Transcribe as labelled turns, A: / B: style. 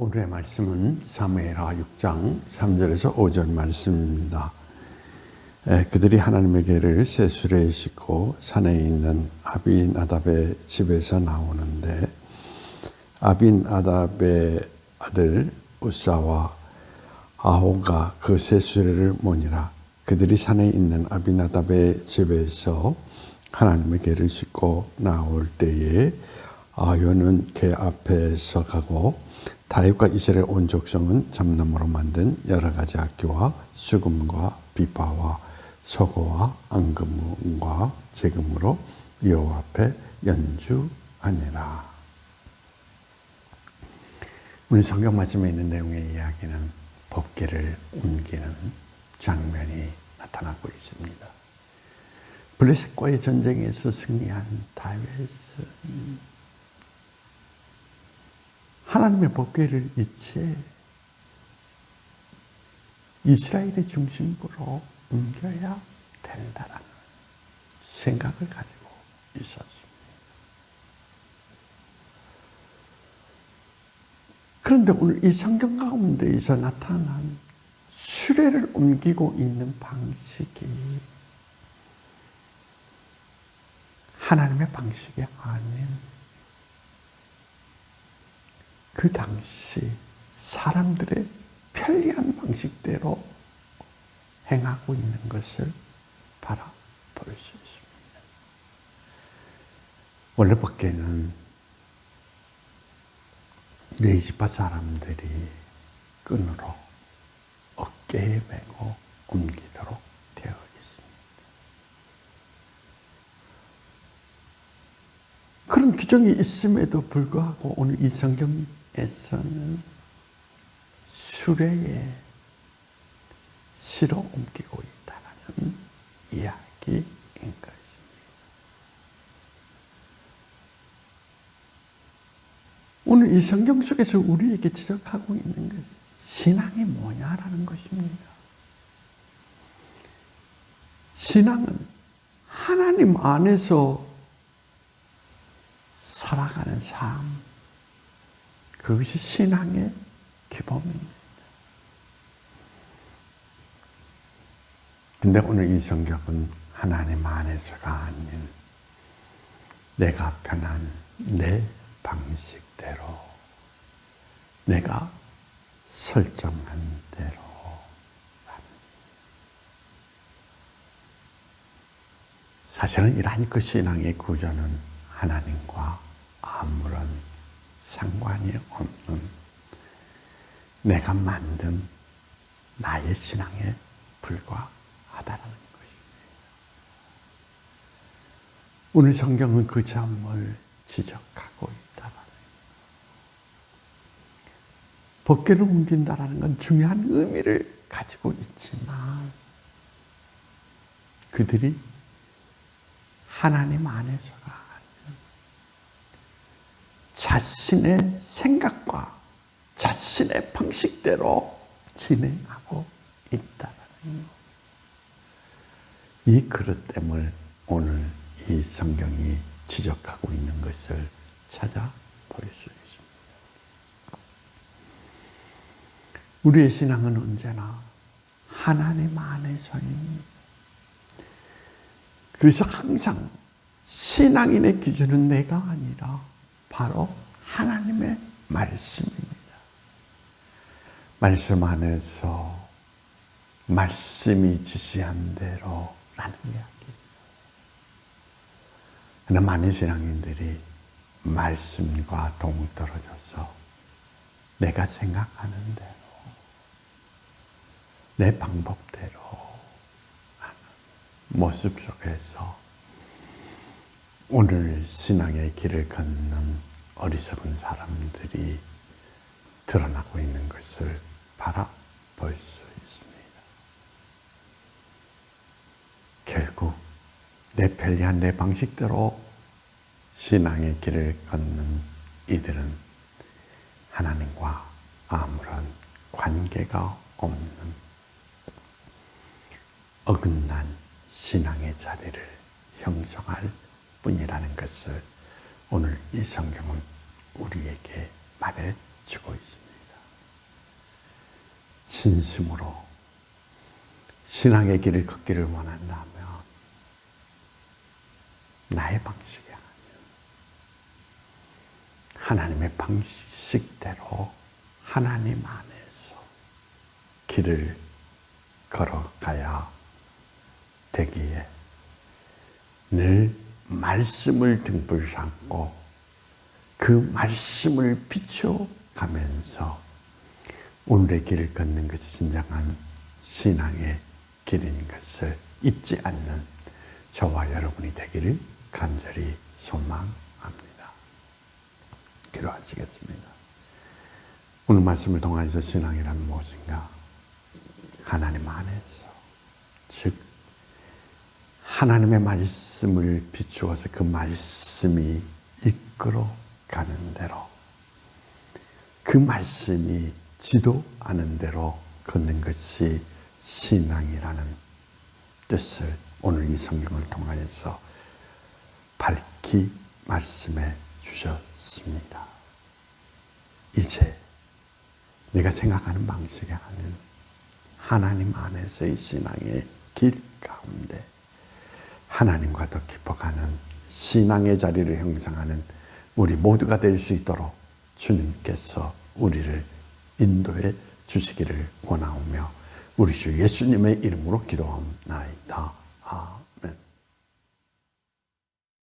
A: 오늘의 말씀은 사무엘하 6장 3절에서 5절 말씀입니다. 에, 그들이 하나님의 계를 세술에 싣고 산에 있는 아비나답의 집에서 나오는데 아비나답의 아들 우사와 아호가 그 세수레를 모니라 그들이 산에 있는 아비나답의 집에서 하나님의 계를 싣고 나올 때에 아효는 개 앞에서 가고 다윗과 이스라엘 온 족속은 잠나무로 만든 여러 가지 악기와 수금과 비파와 서고와 앙금과 재금으로 여호와 앞에 연주하니라. 오늘 성경 말씀에 있는 내용의 이야기는 법계를 옮기는 장면이 나타나고 있습니다. 블레셋과의 전쟁에서 승리한 다윗은 하나님의 법궤를 이제 이스라엘의 중심부로 옮겨야 된다라는 생각을 가지고 있었습니다. 그런데 오늘 이 성경 가운데에서 나타난 수레를 옮기고 있는 방식이 하나님의 방식이 아닌 그 당시 사람들의 편리한 방식대로 행하고 있는 것을 바라볼 수 있습니다. 원래 밖에는 네이지파 사람들이 끈으로 어깨에 메고 옮기도록 되어 있습니다. 그런 규정이 있음에도 불구하고 오늘 이 성경 에서는 수레에 실어 옮기고 있다는 이야기인 것입니다. 오늘 이 성경 속에서 우리에게 지적하고 있는 것이 신앙이 뭐냐라는 것입니다. 신앙은 하나님 안에서 살아가는 삶, 그것이 신앙의 기본입니다. 근데 오늘 이 성경은 하나님 안에서가 아닌 내가 편한 내 방식대로 내가 설정한 대로 사실은 이러한 그 신앙의 구조는 하나님과 아무런 상관이 없는 내가 만든 나의 신앙에 불과하다는 것입니다. 오늘 성경은 그 점을 지적하고 있다는 법계를 옮긴다라는 건 중요한 의미를 가지고 있지만 그들이 하나님 안에서가 아닌 자신의 생각과 자신의 방식대로 진행하고 있다는 것. 이 그릇됨을 오늘 이 성경이 지적하고 있는 것을 찾아 볼 수 있습니다. 우리의 신앙은 언제나 하나님 안에서입니다. 그래서 항상 신앙인의 기준은 내가 아니라 바로 하나님의 말씀입니다. 말씀 안에서 말씀이 지시한 대로 라는 이야기. 그러나 많은 신앙인들이 말씀과 동떨어져서 내가 생각하는 대로 내 방법대로 모습 속에서 오늘 신앙의 길을 걷는 어리석은 사람들이 드러나고 있는 것을 바라볼 수 있습니다. 결국 내 편리한 내 방식대로 신앙의 길을 걷는 이들은 하나님과 아무런 관계가 없는 어긋난 신앙의 자리를 형성할 뿐이라는 것을 오늘 이 성경은 우리에게 말해주고 있습니다. 진심으로 신앙의 길을 걷기를 원한다면 나의 방식이 아니야. 하나님의 방식대로 하나님 안에서 길을 걸어가야 되기에 늘 말씀을 등불 삼고 그 말씀을 비춰가면서 오늘의 길을 걷는 것이 진정한 신앙의 길인 것을 잊지 않는 저와 여러분이 되기를 간절히 소망합니다. 기도하시겠습니다. 오늘 말씀을 통해서 신앙이란 무엇인가? 하나님 안에서, 즉, 하나님의 말씀을 비추어서 그 말씀이 이끌어 가는 대로, 그 말씀이 지도하는 대로 걷는 것이 신앙이라는 뜻을 오늘 이 성경을 통하여서 밝히 말씀해 주셨습니다. 이제 내가 생각하는 방식이 아닌 하나님 안에서의 신앙의 길 가운데 하나님과 더 깊어가는 신앙의 자리를 형성하는 우리 모두가 될 수 있도록 주님께서 우리를 인도해 주시기를 원하오며 우리 주 예수님의 이름으로 기도하옵나이다. 아멘.